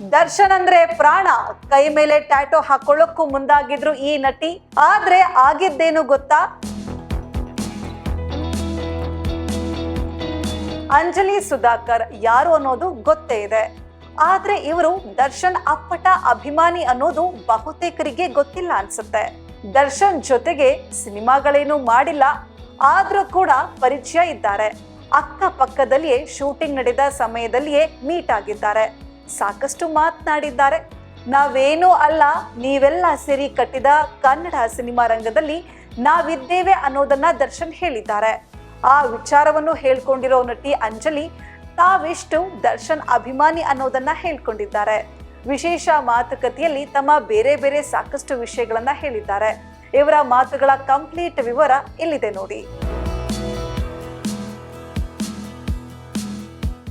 ದರ್ಶನ್ ಅಂದ್ರೆ ಪ್ರಾಣ. ಕೈ ಮೇಲೆ ಟ್ಯಾಟೋ ಹಾಕೊಳ್ಳೋಕ್ಕೂ ಮುಂದಾಗಿದ್ರು ಈ ನಟಿ. ಆದ್ರೆ ಆಗಿದ್ದೇನು ಗೊತ್ತಾ? ಅಂಜಲಿ ಸುಧಾಕರ್ ಯಾರು ಅನ್ನೋದು ಗೊತ್ತೇ ಇದೆ. ಆದ್ರೆ ಇವರು ದರ್ಶನ್ ಅಪ್ಪಟ ಅಭಿಮಾನಿ ಅನ್ನೋದು ಬಹುತೇಕರಿಗೆ ಗೊತ್ತಿಲ್ಲ ಅನ್ಸುತ್ತೆ. ದರ್ಶನ್ ಜೊತೆಗೆ ಸಿನಿಮಾಗಳೇನು ಮಾಡಿಲ್ಲ. ಆದ್ರೂ ಕೂಡ ಪರಿಚಯ ಇದ್ದಾರೆ. ಅಕ್ಕ ಪಕ್ಕದಲ್ಲಿಯೇ ಶೂಟಿಂಗ್ ನಡೆದ ಸಮಯದಲ್ಲಿಯೇ ಮೀಟ್ ಆಗಿದ್ದಾರೆ. ಸಾಕಷ್ಟು ಮಾತನಾಡಿದ್ದಾರೆ. ನಾವೇನೂ ಅಲ್ಲ, ನೀವೆಲ್ಲ ಸೇರಿ ಕಟ್ಟಿದ ಕನ್ನಡ ಸಿನಿಮಾ ರಂಗದಲ್ಲಿ ನಾವಿದ್ದೇವೆ ಅನ್ನೋದನ್ನ ದರ್ಶನ್ ಹೇಳಿದ್ದಾರೆ. ಆ ವಿಚಾರವನ್ನು ಹೇಳ್ಕೊಂಡಿರೋ ನಟಿ ಅಂಜಲಿ, ತಾವೆಷ್ಟು ದರ್ಶನ್ ಅಭಿಮಾನಿ ಅನ್ನೋದನ್ನ ಹೇಳ್ಕೊಂಡಿದ್ದಾರೆ. ವಿಶೇಷ ಮಾತುಕತೆಯಲ್ಲಿ ತಮ್ಮ ಬೇರೆ ಬೇರೆ ಸಾಕಷ್ಟು ವಿಷಯಗಳನ್ನ ಹೇಳಿದ್ದಾರೆ. ಇವರ ಮಾತುಗಳ ಕಂಪ್ಲೀಟ್ ವಿವರ ಇಲ್ಲಿದೆ ನೋಡಿ.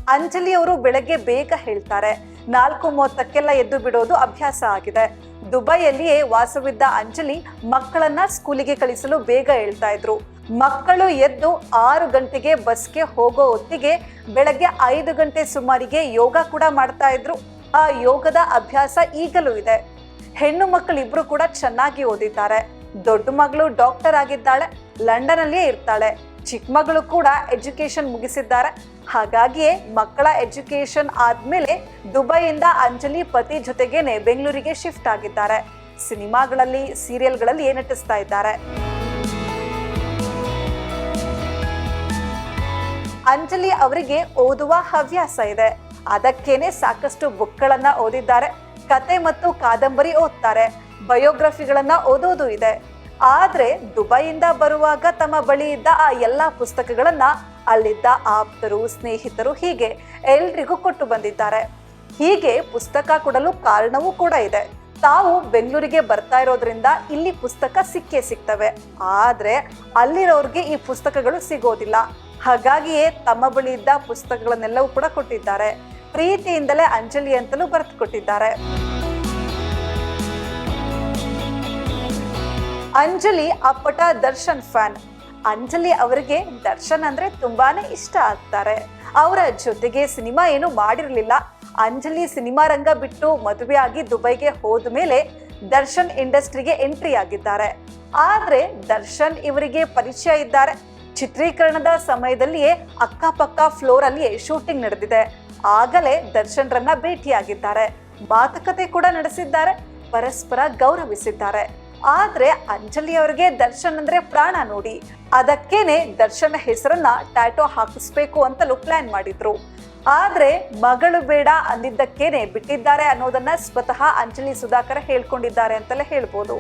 ಅಂಜಲಿ ಅವರು ಬೆಳಗ್ಗೆ ಬೇಗ ಹೇಳ್ತಾರೆ. ನಾಲ್ಕು ಮೂವತ್ತಕ್ಕೆಲ್ಲ ಎದ್ದು ಬಿಡೋದು ಅಭ್ಯಾಸ ಆಗಿದೆ. ದುಬೈಯಲ್ಲಿಯೇ ವಾಸವಿದ್ದ ಅಂಜಲಿ ಮಕ್ಕಳನ್ನ ಸ್ಕೂಲಿಗೆ ಕಳಿಸಲು ಬೇಗ ಹೇಳ್ತಾ ಇದ್ರು. ಮಕ್ಕಳು ಎದ್ದು ಆರು ಗಂಟೆಗೆ ಬಸ್ಗೆ ಹೋಗೋ ಹೊತ್ತಿಗೆ ಬೆಳಗ್ಗೆ ಐದು ಗಂಟೆ ಸುಮಾರಿಗೆ ಯೋಗ ಕೂಡ ಮಾಡ್ತಾ ಇದ್ರು. ಆ ಯೋಗದ ಅಭ್ಯಾಸ ಈಗಲೂ ಇದೆ. ಹೆಣ್ಣು ಮಕ್ಕಳಿಬ್ರು ಕೂಡ ಚೆನ್ನಾಗಿ ಓದಿದ್ದಾರೆ. ದೊಡ್ಡ ಮಗಳು ಡಾಕ್ಟರ್ ಆಗಿದ್ದಾಳೆ. ಲಂಡನ್ ಅಲ್ಲಿಯೇ ಇರ್ತಾಳೆ. ಚಿಕ್ಕ ಮಗಳು ಕೂಡ ಎಜುಕೇಶನ್ ಮುಗಿಸಿದ್ದಾರೆ. ಹಾಗಾಗಿಯೇ ಮಕ್ಕಳ ಎಜುಕೇಶನ್ ಆದ್ಮೇಲೆ ದುಬೈಯಿಂದ ಅಂಜಲಿ ಪತಿ ಜೊತೆಗೇನೆ ಬೆಂಗಳೂರಿಗೆ ಶಿಫ್ಟ್ ಆಗಿದ್ದಾರೆ. ಸಿನಿಮಾಗಳಲ್ಲಿ, ಸೀರಿಯಲ್ಗಳಲ್ಲಿ ನಟಿಸ್ತಾ ಇದ್ದಾರೆ. ಅಂಜಲಿ ಅವರಿಗೆ ಓದುವ ಹವ್ಯಾಸ ಇದೆ. ಅದಕ್ಕೇನೆ ಸಾಕಷ್ಟು ಬುಕ್ಗಳನ್ನ ಓದಿದ್ದಾರೆ. ಕತೆ ಮತ್ತು ಕಾದಂಬರಿ ಓದ್ತಾರೆ. ಬಯೋಗ್ರಫಿಗಳನ್ನ ಓದೋದು ಇದೆ. ಆದ್ರೆ ದುಬೈಯಿಂದ ಬರುವಾಗ ತಮ್ಮ ಬಳಿ ಇದ್ದ ಆ ಎಲ್ಲಾ ಪುಸ್ತಕಗಳನ್ನ ಅಲ್ಲಿದ್ದ ಆಪ್ತರು, ಸ್ನೇಹಿತರು ಹೀಗೆ ಎಲ್ರಿಗೂ ಕೊಟ್ಟು ಬಂದಿದ್ದಾರೆ. ಹೀಗೆ ಪುಸ್ತಕ ಕೊಡಲು ಕಾರಣವೂ ಕೂಡ ಇದೆ. ತಾವು ಬೆಂಗಳೂರಿಗೆ ಬರ್ತಾ ಇರೋದ್ರಿಂದ ಇಲ್ಲಿ ಪುಸ್ತಕ ಸಿಕ್ಕೇ ಸಿಗ್ತವೆ. ಆದ್ರೆ ಅಲ್ಲಿರೋರ್ಗೆ ಈ ಪುಸ್ತಕಗಳು ಸಿಗೋದಿಲ್ಲ. ಹಾಗಾಗಿಯೇ ತಮ್ಮ ಬಳಿ ಇದ್ದ ಪುಸ್ತಕಗಳನ್ನೆಲ್ಲವೂ ಕೂಡ ಕೊಟ್ಟಿದ್ದಾರೆ. ಪ್ರೀತಿಯಿಂದಲೇ ಅಂಜಲಿ ಅಂತಲೂ ಬರೆದು ಕೊಟ್ಟಿದ್ದಾರೆ. ಅಂಜಲಿ ಅಪ್ಪಟ ದರ್ಶನ್ ಫ್ಯಾನ್. ಅಂಜಲಿ ಅವರಿಗೆ ದರ್ಶನ್ ಅಂದ್ರೆ ತುಂಬಾನೇ ಇಷ್ಟ ಆಗ್ತಾರೆ. ಅವರ ಜೊತೆಗೆ ಸಿನಿಮಾ ಏನು ಮಾಡಿರಲಿಲ್ಲ. ಅಂಜಲಿ ಸಿನಿಮಾ ರಂಗ ಬಿಟ್ಟು ಮದುವೆ ಆಗಿ ದುಬೈಗೆ ಹೋದ ಮೇಲೆ ದರ್ಶನ್ ಇಂಡಸ್ಟ್ರಿಗೆ ಎಂಟ್ರಿ ಆಗಿದ್ದಾರೆ. ಆದ್ರೆ ದರ್ಶನ್ ಇವರಿಗೆ ಪರಿಚಯ ಇದ್ದಾರೆ. ಚಿತ್ರೀಕರಣದ ಸಮಯದಲ್ಲಿಯೇ ಅಕ್ಕಪಕ್ಕ ಫ್ಲೋರ್ ಅಲ್ಲಿ ಶೂಟಿಂಗ್ ನಡೆದಿದೆ. ಆಗಲೇ ದರ್ಶನ್ರನ್ನ ಭೇಟಿಯಾಗಿದ್ದಾರೆ. ಮಾತುಕತೆ ಕೂಡ ನಡೆಸಿದ್ದಾರೆ. ಪರಸ್ಪರ ಗೌರವಿಸಿದ್ದಾರೆ. ಆದ್ರೆ ಅಂಜಲಿ ಅವರಿಗೆ ದರ್ಶನ್ ಅಂದ್ರೆ ಪ್ರಾಣ ನೋಡಿ. ಅದಕ್ಕೇನೆ ದರ್ಶನ್ ಹೆಸರನ್ನ ಟ್ಯಾಟೋ ಹಾಕಿಸ್ಬೇಕು ಅಂತಲೂ ಪ್ಲಾನ್ ಮಾಡಿದ್ರು. ಆದ್ರೆ ಮಗಳು ಬೇಡ ಅಂದಿದ್ದಕ್ಕೇನೆ ಬಿಟ್ಟಿದ್ದಾರೆ ಅನ್ನೋದನ್ನ ಸ್ವತಃ ಅಂಜಲಿ ಸುಧಾಕರ್ ಹೇಳ್ಕೊಂಡಿದ್ದಾರೆ ಅಂತಲೇ ಹೇಳ್ಬೋದು.